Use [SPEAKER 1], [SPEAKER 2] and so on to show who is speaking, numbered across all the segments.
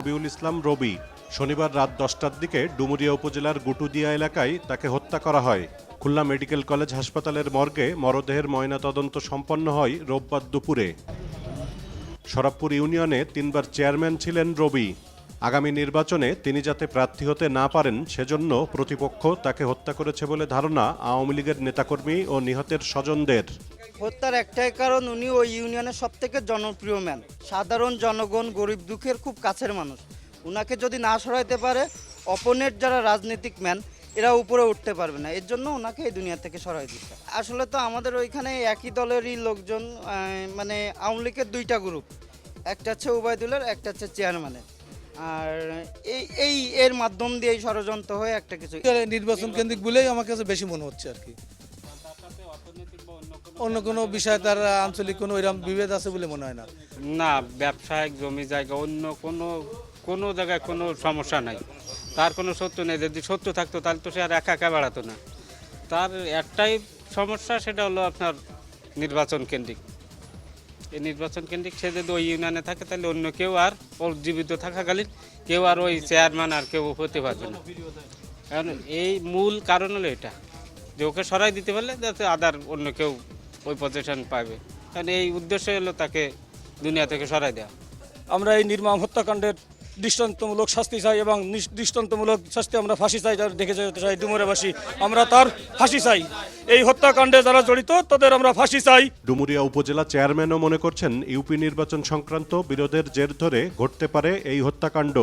[SPEAKER 1] রবিউল ইসলাম রবি শনিবার রাত দশটার দিকে ডুমুরিয়া উপজেলার গুটুদিয়া এলাকায় তাকে হত্যা করা হয়। খুলনা মেডিকেল কলেজ হাসপাতালের মর্গে মরদেহের ময়নাতদন্ত সম্পন্ন হয় রোববার দুপুরে। শরাবপুর ইউনিয়নে তিনবার চেয়ারম্যান ছিলেন রবি। আগামী নির্বাচনে তিনি যাতে প্রার্থী হতে না পারেন সেজন্য প্রতিপক্ষ তাকে হত্যা করেছে বলে ধারণা আওয়ামী লীগের নেতাকর্মী ও নিহতের স্বজনদের।
[SPEAKER 2] হত্যার একটাই কারণ উনি ওই ইউনিয়নের সব থেকে জনপ্রিয় ম্যান। সাধারণ জনগণ গরিব দুঃখের খুব কাছের মানুষ। উনাকে যদি না সরাইতে পারে অপোনেট যারা রাজনৈতিক ম্যান, এরা উপরে উঠতে পারবে না। এর জন্য ওনাকে এই দুনিয়া থেকে সরাই দিচ্ছে। আসলে তো আমাদের ওইখানে একই দলেরই লোকজন মানে আওয়ামী লীগের দুইটা গ্রুপ একটা হচ্ছে উবায়দুলের, একটা হচ্ছে চেয়ারম্যানের আর এই এই এর মাধ্যম দিয়ে ষড়যন্ত্র হয়ে একটা কিছু
[SPEAKER 3] নির্বাচন কেন্দ্রিক বলেই আমার কাছে বেশি মনে হচ্ছে আর কি। অন্য কোনো বিষয়ে তার আঞ্চলিক কোনো এরকম বিভেদ আছে বলে মনে হয় না?
[SPEAKER 4] না ব্যবসায়িক জমি জায়গা অন্য কোনো কোনো জায়গায় কোনো সমস্যা নাই। তার কোনো সত্য নেই যদি সত্য থাকতো তাহলে তো সে আর একা একা বেড়াতো না। তার একটাই সমস্যা সেটা হলো আপনার নির্বাচন কেন্দ্রিক। এই নির্বাচন কেন্দ্রিক সে যদি ওই ইউনিয়নে থাকে তাহলে অন্য কেউ আর ওর জীবিত থাকাকালীন কেউ আর ওই চেয়ারম্যান আর কেউ হতে পারবে না। কারণ এই মূল কারণ হলো এটা। যে ওকে সরাই দিতে পারলে যাতে আদার অন্য কেউ ওই পজিশন পাবে। কারণ এই উদ্দেশ্য হলো তাকে দুনিয়া থেকে সরাই দেওয়া
[SPEAKER 5] আমরা এই নির্মম হত্যাকাণ্ডের দৃষ্টান্তমূলক শাস্তি চাই এবং দৃষ্টান্তমূলক শাস্তি আমরা ফাঁসি চাই যারা দেখে যেতে চাই ডুমুরেবাসী আমরা তার ফাঁসি চাই। এই হত্যাকাণ্ডে যারা জড়িত তাদের আমরা ফাঁসি চাই।
[SPEAKER 1] ডুমুরিয়া উপজেলা চেয়ারম্যানও মনে করছেন ইউপি নির্বাচন সংক্রান্ত বিরোধের জের ধরে ঘটতে পারে এই হত্যাকাণ্ড।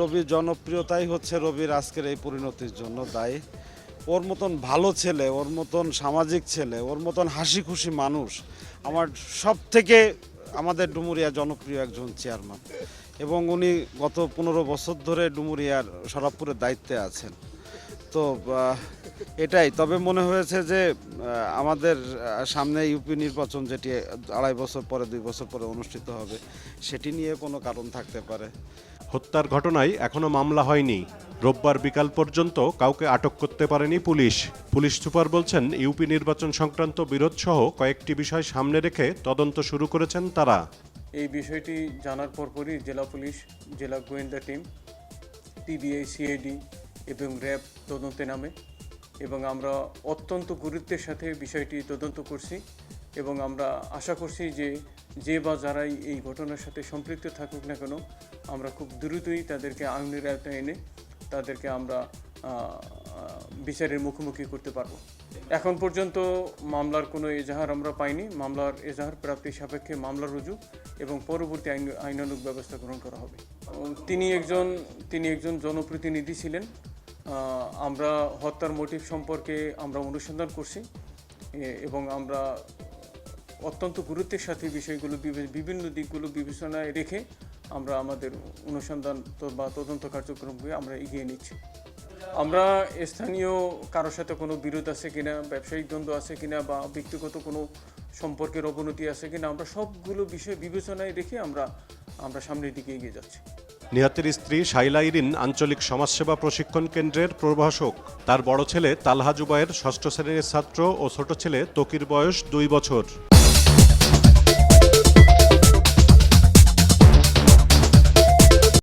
[SPEAKER 6] রবির জনপ্রিয়তাই হচ্ছে রবির আজকের এই পরিণতির জন্য দায়ী। ওর মতন ভালো ছেলে, ওর মতন সামাজিক ছেলে, ওর মতন হাসি খুশি মানুষ আমার সব থেকে আমাদের ডুমুরিয়া জনপ্রিয় একজন চেয়ারম্যান এবং উনি গত পনেরো বছর ধরে ডুমুরিয়ার সরাবপুরের দায়িত্বে আছেন। তো এটাই। তবে মনে হয়েছে যে আমাদের সামনে ইউপি নির্বাচন যেটি আড়াই বছর পরে, দুই বছর পরে অনুষ্ঠিত হবে, সেটি নিয়ে কোনো কারণ থাকতে পারে।
[SPEAKER 1] হত্যার ঘটনায় এখনও মামলা হয়নি। রোববার বিকাল পর্যন্ত কাউকে আটক করতে পারেনি পুলিশ। পুলিশ সুপার বলছেন, ইউপি নির্বাচন সংক্রান্ত বিরোধ সহ কয়েকটি বিষয় সামনে রেখে তদন্ত শুরু করেছেন তারা।
[SPEAKER 7] এই বিষয়টি জানার পরপরই জেলা পুলিশ, জেলা গোয়েন্দা টিম পিবিআই সিআইডি এবং র্যাব তদন্তে নামে এবং আমরা অত্যন্ত গুরুত্বের সাথে বিষয়টি তদন্ত করছি এবং আমরা আশা করছি যে যে বা যারাই এই ঘটনার সাথে সম্পৃক্ত থাকুক না কেন, আমরা খুব দ্রুতই তাদেরকে আইনের আয়তায় এনে তাদেরকে আমরা বিচারের মুখোমুখি করতে পারব। এখন পর্যন্ত মামলার কোনো এজাহার আমরা পাইনি। মামলার এজাহার প্রাপ্তির সাপেক্ষে মামলা রুজু এবং পরবর্তী আইন, আইনানুগ ব্যবস্থা গ্রহণ করা হবে। তিনি একজন তিনি একজন জনপ্রতিনিধি ছিলেন। আমরা হত্যার মোটিভ সম্পর্কে আমরা অনুসন্ধান করছি। এবং আমরা অত্যন্ত গুরুত্বের সাথে বিষয়গুলো বিভিন্ন দিকগুলো বিবেচনায় রেখে আমরা আমাদের অনুসন্ধান বা তদন্ত কার্যক্রমকে আমরা এগিয়ে নিচ্ছি। আমরা স্থানীয় কারোর সাথে কোনো বিরোধ আছে কিনা, ব্যবসায়িক দ্বন্দ্ব আছে কিনা বা ব্যক্তিগত কোনো সম্পর্কের অবনতি আছে কিনা, আমরা সবগুলো বিষয় বিবেচনায় রেখে আমরা আমরা সামনের দিকে এগিয়ে যাচ্ছি।
[SPEAKER 1] নিহতের স্ত্রী শাইলা ইরিন আঞ্চলিক সমাজসেবা প্রশিক্ষণ কেন্দ্রের প্রভাষক। তার বড় ছেলে তালহা জুবায়ের ষষ্ঠ শ্রেণির ছাত্র ও ছোট ছেলে তকির বয়স দুই বছর।